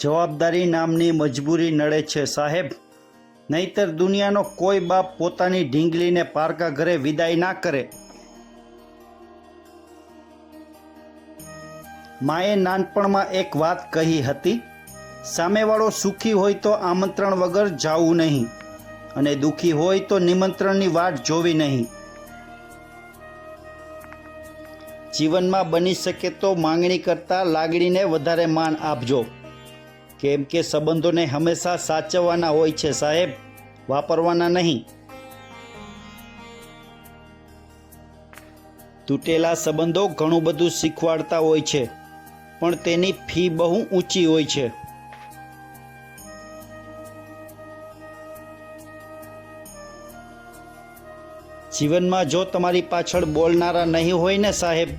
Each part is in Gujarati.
જવાબદારી નામની મજબૂરી નડે છે, સાહેબ. નહીતર દુનિયાનો કોઈ બાપ પોતાની ઢીંગલીને પારકા ઘરે વિદાય ના કરે. માએ નાનપણમાં એક વાત કહી હતી, સામેવાળો સુખી હોય તો આમંત્રણ વગર જાવું નહીં અને દુખી હોય તો નિમંત્રણની વાટ જોવી નહીં. જીવનમાં બની શકે તો માંગણી કરતાં લાગણીને વધારે માન આપજો. કેમ કે સંબંધોને હંમેશા સાચવવાના હોય છે સાહેબ. વાપરવાના નહીં. તૂટેલા સંબંધો ઘણું બધું શીખવાડતા હોય છે, પણ તેની ફી બહુ ઊંચી હોય છે. જીવનમાં જો તમારી પાછળ બોલનારા નહીં હોય ને સાહેબ,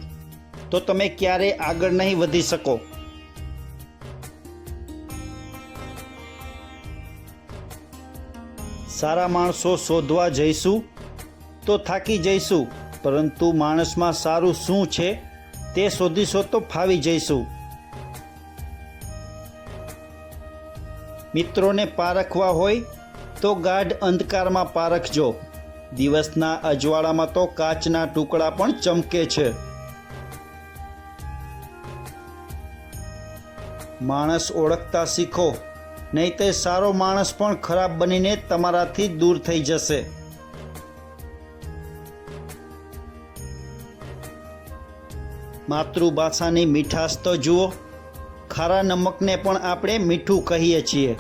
તો તમે ક્યારેય આગળ નહીં વધી શકો? સારા માણસો શોધવા જઈશું તો થાકી જઈશું, પરંતુ માણસમાં સારું શું છે તે શોધીશો તો ફાવી જઈશું. મિત્રોને પારખવા હોય તો ગાઢ અંધકારમાં પારખજો. દિવસના અજવાળામાં તો કાચના ટુકડા પણ ચમકે છે. માણસ ઓળખતા શીખો. નહીં તે સારો માણસ પણ ખરાબ બનીને તમારાથી દૂર થઈ જશે. માતૃભાષાની મીઠાશ તો જુઓ, ખારા નમકને પણ આપણે મીઠું કહીએ છીએ.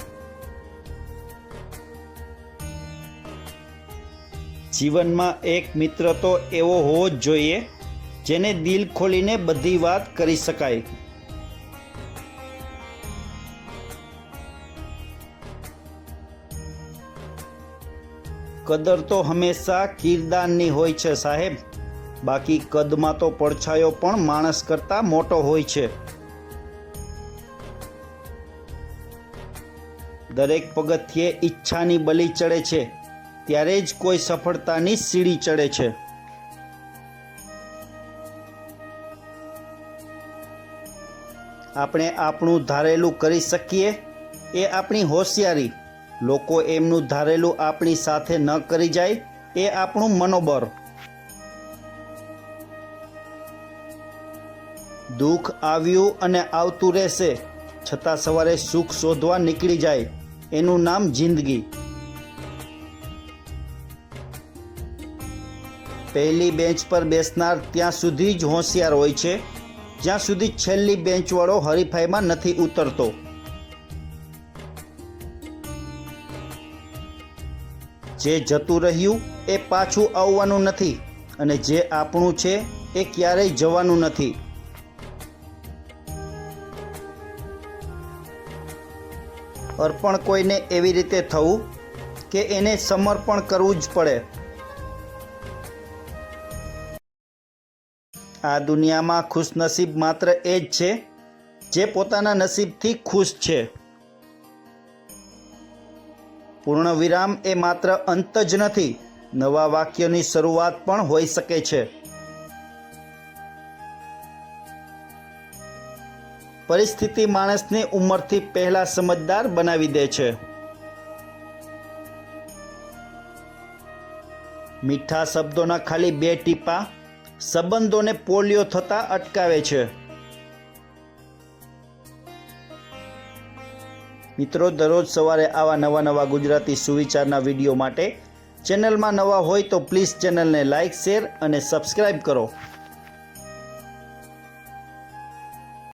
જીવનમાં એક મિત્ર તો એવો હોવો જ જોઈએ, જેને દિલ ખોલીને બધી વાત કરી શકાય. કદર તો હંમેશા કિરદારની હોય છે સાહેબ. બાકી કદમાં તો પડછાયો પણ માણસ કરતાં મોટો હોય છે. દરેક પગથિયે ઈચ્છાની બલી ચડે છે. ત્યારે જ કોઈ સફળતાની સીડી ચડે છે. આપણે આપણું ધારેલું કરી શકીએ એ આપણી હોશિયારી. લોકો એમનું ધારેલું આપણી સાથે ન કરી જાય એ આપણું મનોબળ. દુઃખ આવ્યું અને આવતું રહેશે, છતાં સવારે સુખ શોધવા નીકળી જાય, એનું નામ જિંદગી. પહેલી બેન્ચ પર બેસનાર ત્યાં સુધી જ હોશિયાર હોય છે, જ્યાં સુધી છેલ્લી બેન્ચવાળો હરીફાઈમાં નથી ઉતરતો. જે જતું રહ્યું એ પાછું આવવાનું નથી અને જે આપણું છે એ ક્યારેય જવાનું નથી. અર્પણ કોઈને એવી રીતે થવું કે એને સમર્પણ કરવું જ પડે. આ દુનિયામાં ખુશનસીબ માત્ર એ જ છે જે પોતાના નસીબથી ખુશ છે. પૂર્ણ વિરામ એ માત્ર અંત જ નથી, નવા વાક્યની શરૂઆત પણ હોઈ શકે છે. પરિસ્થિતિ માણસને ઉંમરથી પહેલા સમજદાર બનાવી દે છે. મીઠા શબ્દોના ખાલી બે ટીપા સંબંધોને પોલિયો થતા અટકાવે છે. મિત્રો, દરરોજ સવારે આવા નવા નવા ગુજરાતી સુવિચારના વીડિયો માટે ચેનલમાં નવા હોય તો પ્લીઝ ચેનલને લાઇક, શેર અને સબસ્ક્રાઈબ કરો.